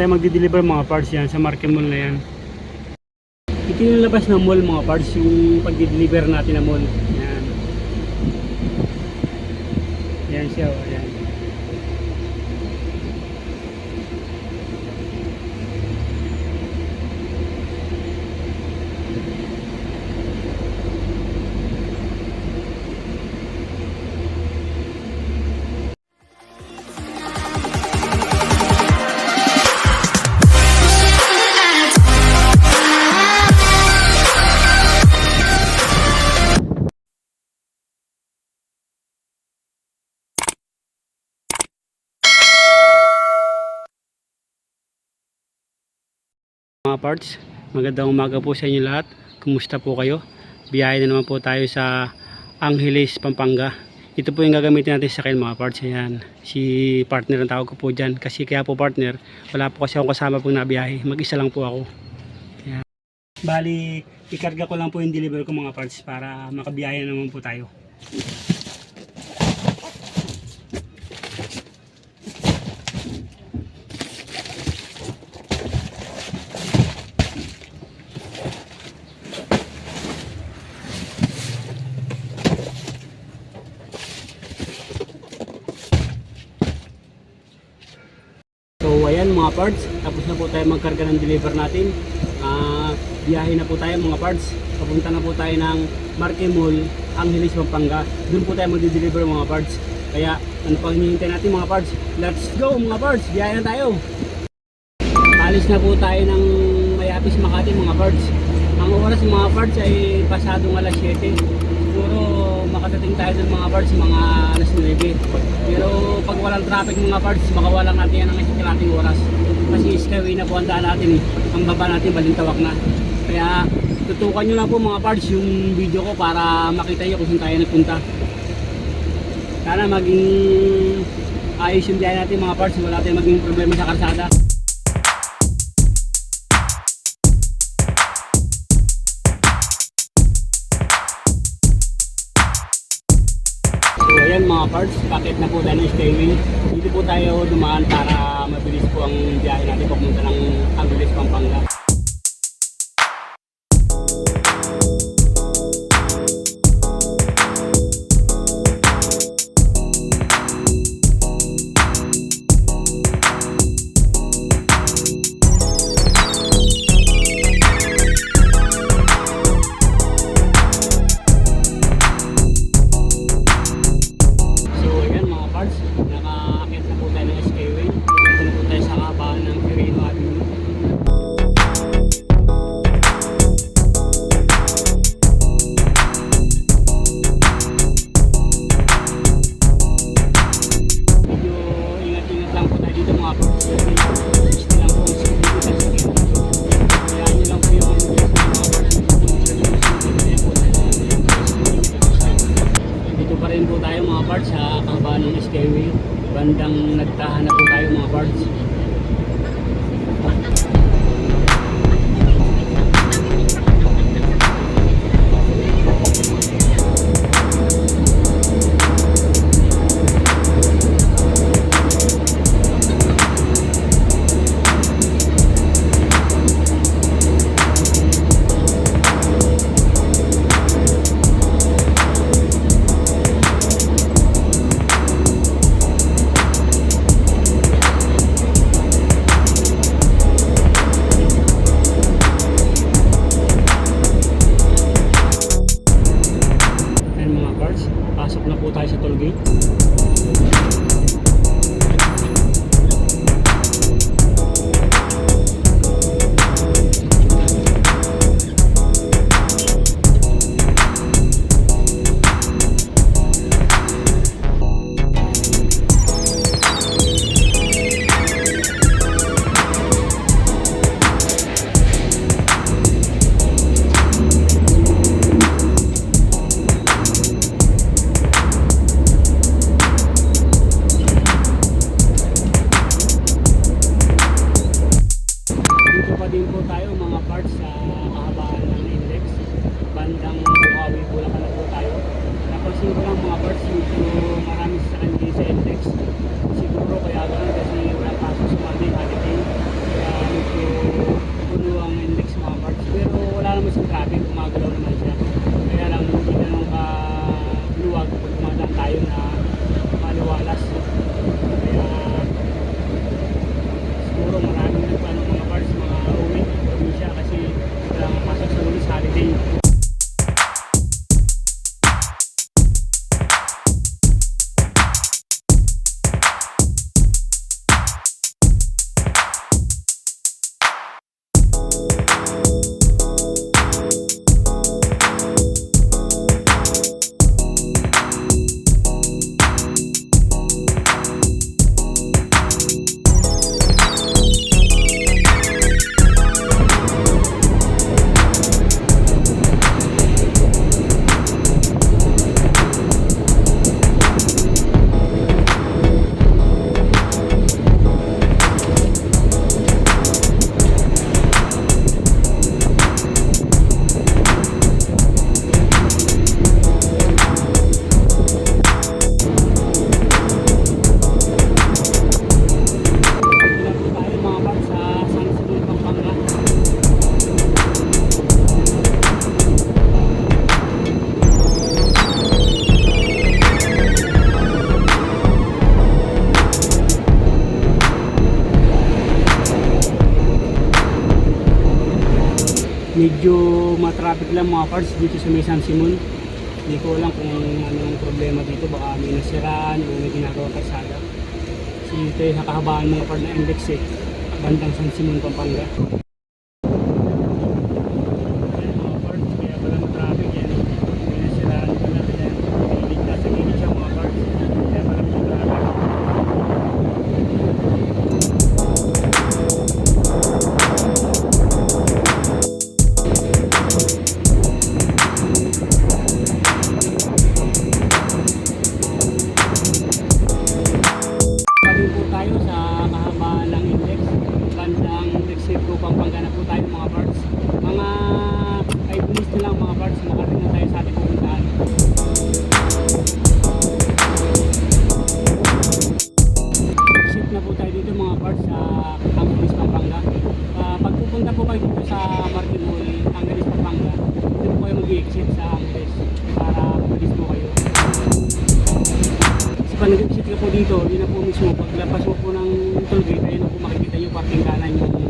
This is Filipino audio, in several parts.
tayo magdi-deliver mga parts yan sa Market Mall na yan. Ito yung labas ng mall mga parts, yung pagdi-deliver natin ng mall. Yan. Yan siya, oh, yan. Mga parts. Magandang umaga po sa inyo lahat. Kumusta po kayo? Biyahe na naman po tayo sa Angeles, Pampanga. Ito po yung gagamitin natin sa akin mga parts. Ayan. Si partner ang tawag ko po dyan. Kasi kaya po partner, wala po kasi akong kasama pag nabiyahe. Mag-isa lang po ako. Ayan. Bali, ikarga ko lang po yung deliver ko mga parts para makabiyahe na naman po tayo. So ayan mga parts, tapos na po tayo magkarga ng deliver natin. Ah, biyahe na po tayo mga parts. Papunta na po tayo ng Marque Mall, Angeles, Pampanga. Doon po tayo magdi-deliver mga parts. Kaya ano pang hinihintay natin mga parts? Let's go mga parts, biyahe na tayo. Alis na po tayo ng Mayapis, Makati mga parts. Ang oras mga parts ay pasadong alas 7. Siguro makadating tayo ng mga parts mga alas 9. Pero pag walang traffic mga parts, makawalan natin yan ng isang oras. Kasi skyway na po ang daan natin eh. Ang baba natin balintawak na. Kaya tutukan nyo lang po mga parts yung video ko para makita nyo kung saan tayo nagpunta. Sana maging ayos yung biyahe natin mga parts. Wala tayong maging problema sa karsada. Ayan mga parts, packet na po tayo ng skyway. Dito po tayo dumaan para mabilis po ang biyahe natin papunta ng Angeles, Bandang nagtahan na po tayo mga parts. Na po tayo sa toll gate. mo sa traffic, gumagalaw naman siya. Medyo matraffic lang mga parts dito sa may San Simon. Hindi ko alam kung anong problema dito. Baka may nasiraan o may ginagawa kalsada. Kasi ito yung nakahabaan mga parts na index eh. Bandang San Simon, Pampanga. Pampanga na po tayo mga parts. Mga 5 minutes na lang mga parts. Makarating na tayo sa ating pupuntahan. Exit na po tayo dito mga parts sa Angeles, Pampanga. Ah, pag pupunta po kayo dito sa Martimol, Angeles, Pampanga, dito po kayo mag-exit sa Angeles para mabilis po kayo. Kasi pag nag-exit ka po dito, yun na po mismo, paglabas mo po ng toll gate, ayun na po makikita nyo parking kanan yung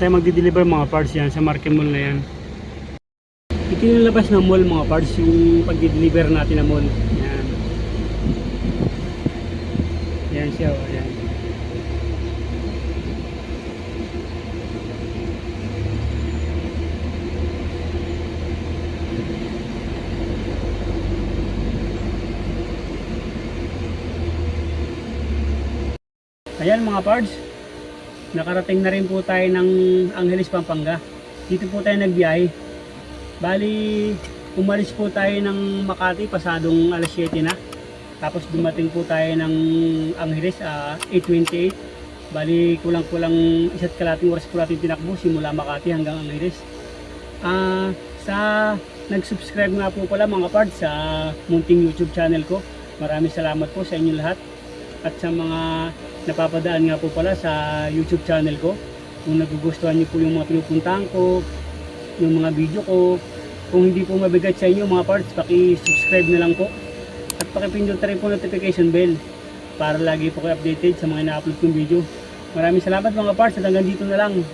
tayo magdi-deliver mga parts yan sa Market Mall na yan. Ito yung labas ng mall mga parts, yung pag-deliver natin na mall. Yan. Yan siya, oh, yan. Ayan mga pards, nakarating na rin po tayo ng Angeles, Pampanga. Dito po tayo nagbiyahe. Bali, umalis po tayo ng Makati pasadong alas 7 na. Tapos dumating po tayo ng Angeles ah, 8.28. Bali, kulang-kulang isa't kalating oras po natin tinakbo simula Makati hanggang Angeles. Ah, sa nag-subscribe nga po pala mga pards sa munting YouTube channel ko. Maraming salamat po sa inyo lahat. At sa mga napapadaan nga po pala sa YouTube channel ko. Kung nagugustuhan niyo po yung mga pinupuntahan ko, yung mga video ko, kung hindi po mabigat sa inyo mga parts, paki-subscribe na lang po. At pakipindot na rin po notification bell para lagi po kayo updated sa mga ina-upload kong video. Maraming salamat mga parts at hanggang dito na lang.